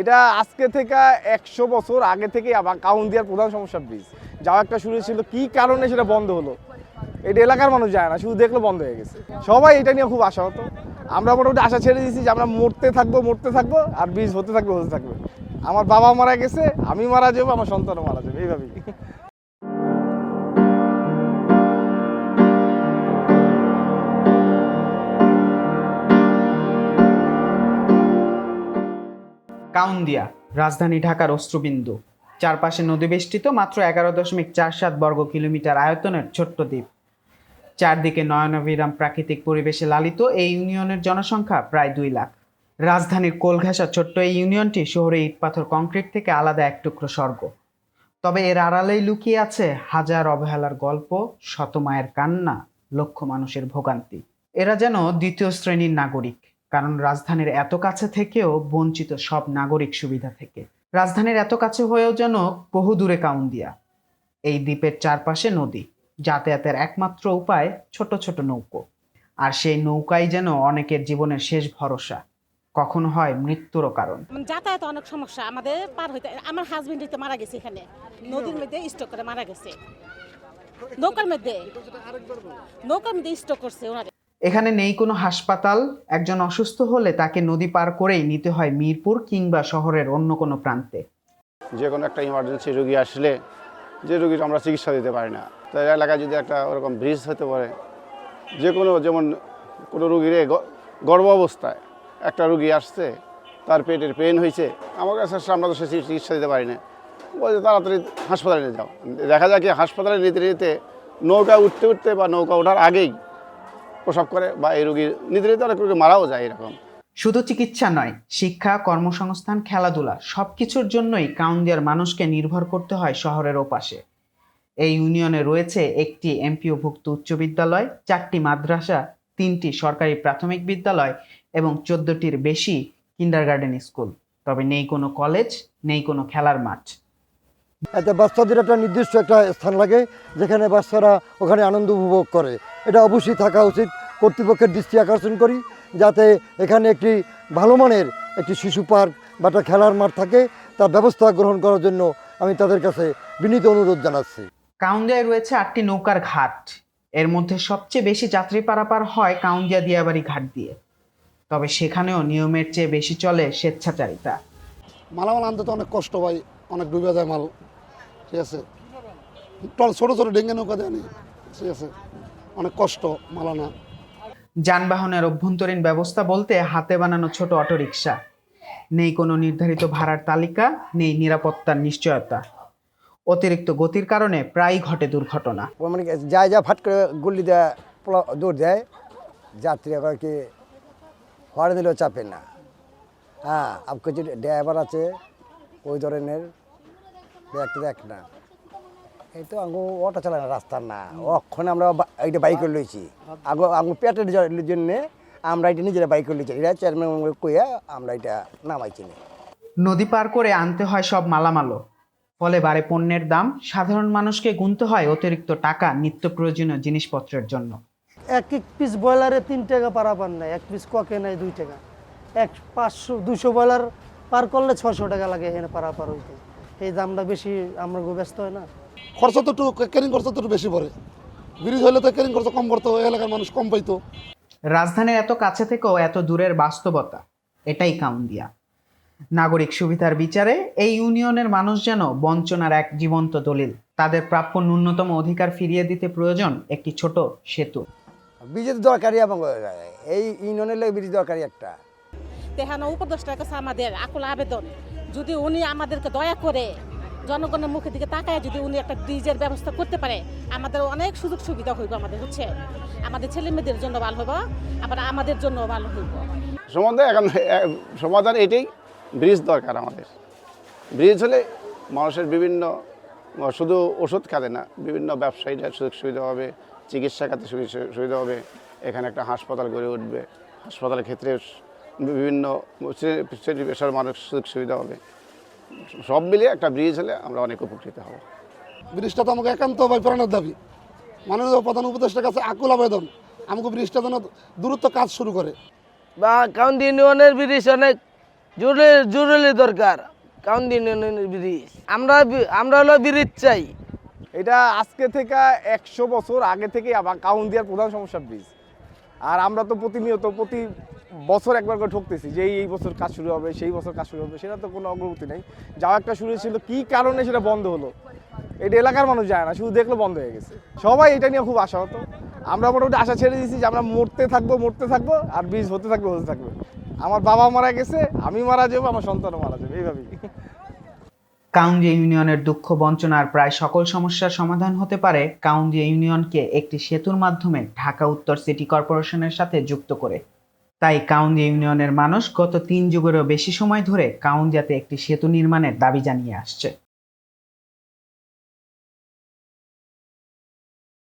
এটা আজকে থেকে একশো বছর আগে থেকে কাউন্দিয়ার প্রধান সমস্যা ব্রিজ। যাওয়া একটা শুরু ছিল, কি কারণে সেটা বন্ধ হলো? এটা এলাকার মানুষ যায় না, শুধু দেখল বন্ধ হয়ে গেছে। সবাই এটা নিয়ে খুব আশা হতো আমরা মোটামুটি আশা ছেড়ে দিয়েছি যে আমরা মরতে থাকব মরতে থাকব আর ব্রিজ হতে থাকবে হতে থাকবে। আমার বাবা মারা গেছে, আমি মারা যাব, আমার সন্তানও মারা যাবে, এইভাবেই। কাউন্দিয়া রাজধানী ঢাকার অশ্রুবিন্দু। চারপাশে নদী বেষ্টিত মাত্র এগারো দশমিক চার সাত বর্গ কিলোমিটার আয়তনের ছোট্ট দ্বীপ। চারদিকে নয়নবিরাম প্রাকৃতিক পরিবেশে লালিত এই ইউনিয়নের জনসংখ্যা প্রায় দুই লাখ। রাজধানীর কোলঘাসা ছোট্ট এই ইউনিয়নটি শহরে ইট পাথর কংক্রিট থেকে আলাদা এক টুকরো স্বর্গ। তবে এর আড়ালেই লুকিয়ে আছে হাজার অবহেলার গল্প, শত মায়ের কান্না, লক্ষ মানুষের ভোগান্তি। এরা যেন দ্বিতীয় শ্রেণির নাগরিক। কারণ রাজধানীর এত কাছে থেকেও বঞ্চিত সব নাগরিক সুবিধা থেকে। রাজধানীর এত কাছে হয়েও যেন বহু দূরে কাউন্দিয়া। এই দ্বীপের চারপাশে নদী, যাতায়াতের একমাত্র উপায় ছোট ছোট নৌকো। আর সেই নৌকাই যেন অনেকের জীবনের শেষ ভরসা। কখনো হয় মৃত্যুরও কারণ। যাতায়াত অনেক সমস্যা। আমাদের পার হইতে, আমার হাজবেন্ড মারা গেছে এখানে। নদীর মধ্যে স্টক করে মারা গেছে। নৌকার মধ্যে নৌকার মধ্যে স্টক করছে ওনারে। এখানে নেই কোনো হাসপাতাল। একজন অসুস্থ হলে তাকে নদী পার করেই নিতে হয় মিরপুর কিংবা শহরের অন্য কোনো প্রান্তে। যে কোনো একটা ইমার্জেন্সি রুগী আসলে যে রুগীর আমরা চিকিৎসা দিতে পারি না। তাই এলাকায় যদি একটা ওরকম ব্রিজ হতে পারে, যে কোনো যেমন কোনো রুগীর গর্ভ অবস্থায় একটা রুগী আসছে, তার পেটের পেন হয়েছে, আমার কাছে আসলে আমরা তো সে চিকিৎসা দিতে পারি না। বলছে তাড়াতাড়ি হাসপাতালে নিয়ে যাও। দেখা যায় কি হাসপাতালে নিতে নিতে নৌকা উঠতে উঠতে বা নৌকা ওঠার আগেই প্রসব করে বা এই রুগীর নিতে নিতে অনেক রুগী মারাও যায় এরকম। শুধু চিকিৎসা নয় শিক্ষা কর্মসংস্থান খেলাধুলা সব কিছুর জন্যই কাউন্দিয়ার মানুষকে নির্ভর করতে হয় শহরের ওপাশে। এই ইউনিয়নে রয়েছে একটি এমপিওভুক্ত উচ্চ বিদ্যালয় চারটি মাদ্রাসা তিনটি সরকারি প্রাথমিক বিদ্যালয় এবং চোদ্দটির বেশি কিন্ডারগার্ডেন স্কুল। তবে নেই কোনো কলেজ নেই কোনো খেলার মাঠ। এতে বাচ্চাদের একটা নির্দিষ্ট একটা স্থান লাগে যেখানে বাচ্চারা ওখানে আনন্দ উপভোগ করে। এটা অবশ্যই থাকা উচিত। কর্তৃপক্ষের দৃষ্টি আকর্ষণ করি যাতে এখানে একটি ভালো মানের একটি শিশু পার্ক বা একটা খেলার মাঠ থাকে তার ব্যবস্থা গ্রহণ করার জন্য আমি তাদের কাছে বিনীত অনুরোধ জানাচ্ছি। কাউন্দিয়ায় রয়েছে আটটি নৌকার ঘাট। এর মধ্যে সবচেয়ে বেশি যাত্রী পারাপার হয় কাউন্দিয়া দিয়াবাড়ি ঘাট দিয়ে। তবে সেখানেও নিয়মের চেয়ে বেশি চলে স্বেচ্ছাচারিতা। মালামাল আনতে তো অনেক কষ্ট হয় অনেক ডুবে যায় মাল। ঠিক আছে। ছোটো ছোটো ডেঙ্গে নৌকা দেয় নি, ঠিক আছে। অনেক কষ্ট মাল আনা যানবাহনের অভ্যন্তরীণ ব্যবস্থা বলতে হাতে বানানো ছোট অটোরিকশা। নেই কোনো নির্ধারিত ভাড়ার তালিকা নেই নিরাপত্তার নিশ্চয়তা। অতিরিক্ত গতির কারণে প্রায়ই ঘটে দুর্ঘটনা। ও মানে কি যায় যা ফাট করে গুল্লি দেয় পোলা- দৌড় দেয়। যাত্রী আবার কি হওয়ার দিলেও চাপে না। হ্যাঁ আর কিছু ড্রাইভার আছে ওই ধরনের। দেখ না। এই তো আঙ্গু অটো চালায় না রাস্তার না। অক্ষণে আমরা এইটা বাইক করে লইছি। আগো আঙ্গু পেটের জন্যে আমরা এটা নিজেরা বাইক করে লইছি। এটা চেয়ারম্যান কইয়া আমরা এটা নামাইছি নদী পার করে আনতে হয় সব মালামালও। ফলে বাড়ে পণ্যের দাম। সাধারণ মানুষকে গুনতে হয় অতিরিক্ত টাকা নিত্য প্রয়োজনীয় জিনিসপত্রের জন্য। এক এক পিস ব্রয়লারে তিন টাকা পারা পান নাই এক পিস ককে নাই দুই টাকা। এক পাঁচশো দুশো ব্রয়লার পার করলে ছশো টাকা লাগে এখানে পারা পার হইতে। এই দামটা বেশি আমরা ব্যস্ত হয় না। খরচ তো একটু ক্যারিং খরচ তো একটু বেশি পড়ে। ব্রিজ হলে তো ক্যারিং খরচ কম করতো এই এলাকার মানুষ কম পাইতো। রাজধানীর এত কাছে থেকেও এত দূরের বাস্তবতা এটাই কাউন্দিয়া নাগরিক সুবিধার বিচারে এই ইউনিয়নের মানুষ যেন বঞ্চনার এক জীবন্ত দলিল তাদের প্রাপ্য ন্যূনতম অধিকার ফিরিয়ে দিতে প্রয়োজন একটি ছোট সেতু। ব্রিজের দরকারি এবং এই ইউনিয়নের লাগে ব্রিজ দরকারি একটা। তেহানো উপদেষ্টার কাছে আমাদের আকুল আবেদন যদি উনি আমাদেরকে দয়া করে জনগণের মুখের দিকে তাকায় যদি উনি একটা ব্রিজের ব্যবস্থা করতে পারে আমাদের অনেক সুযোগ সুবিধা হইব আমাদের হচ্ছে আমাদের ছেলে মেয়েদের জন্য ভালো হইব আবার আমাদের জন্য ভালো হইব সম্বন্ধে এখন সমাধান এটাই ব্রিজ দরকার আমাদের ব্রিজ হলে মানুষের বিভিন্ন শুধু ওষুধ খাতে না বিভিন্ন ব্যবসায়ীরা সুযোগ সুবিধা হবে চিকিৎসা খাতে সুবি- সুবিধা হবে এখানে একটা হাসপাতাল গড়ে উঠবে হাসপাতালের ক্ষেত্রে বিভিন্ন পেশার মানুষ সুযোগ সুবিধা হবে সব মিলে একটা ব্রিজ হলে আমরা অনেক উপকৃত হব। ব্রিজটা তো আমাকে একান্ত ভাই প্রাণের দাবি। মাননীয় প্রধান উপদেষ্টার কাছে আকুল আবেদন। আমাকে ব্রিজটা যেন দূরত্ব কাজ শুরু করে। বা কাউন্টি ইউনিয়নের ব্রিজ অনেক জরুরি জরুরি দরকার কারণ ইউনিয়নের ব্রিজ আমরা আমরা হলো ব্রিজ চাই। এটা আজকে থেকে একশো বছর আগে থেকে আবার কাউন্দিয়ার প্রধান সমস্যা ব্রিজ আর আমরা তো প্রতিনিয়ত প্রতি বছর একবার করে ঠকতেছি, যে এই বছর কাজ শুরু হবে, সেই বছর কাজ শুরু হবে, সেটা তো কোনো অগ্রগতি নেই। যাওয়া একটা শুরু ছিল কি কারণে সেটা বন্ধ হলো? এটা এলাকার মানুষ যায় না, শুধু দেখল বন্ধ হয়ে গেছে। সবাই এটা নিয়ে খুব আশা হতো আমরা মোটামুটি আশা ছেড়ে দিয়েছি যে আমরা মরতে থাকব মরতে থাকব, আর ব্রিজ হতে থাকবে হতে থাকবে। আমার বাবা মারা গেছে, আমি মারা যাব, আমার সন্তানও মারা যাবে, এইভাবেই। কাউন্দিয়া ইউনিয়নের দুঃখ বঞ্চনার প্রায় সকল সমস্যার সমাধান হতে পারে কাউন্দিয়া ইউনিয়নকে একটি সেতুর মাধ্যমে ঢাকা উত্তর সিটি কর্পোরেশনের সাথে যুক্ত করে। তাই কাউন্দিয়া ইউনিয়নের মানুষ গত তিন যুগেরও বেশি সময় ধরে কাউন্দিয়াতে একটি সেতু নির্মাণের দাবি জানিয়ে আসছে।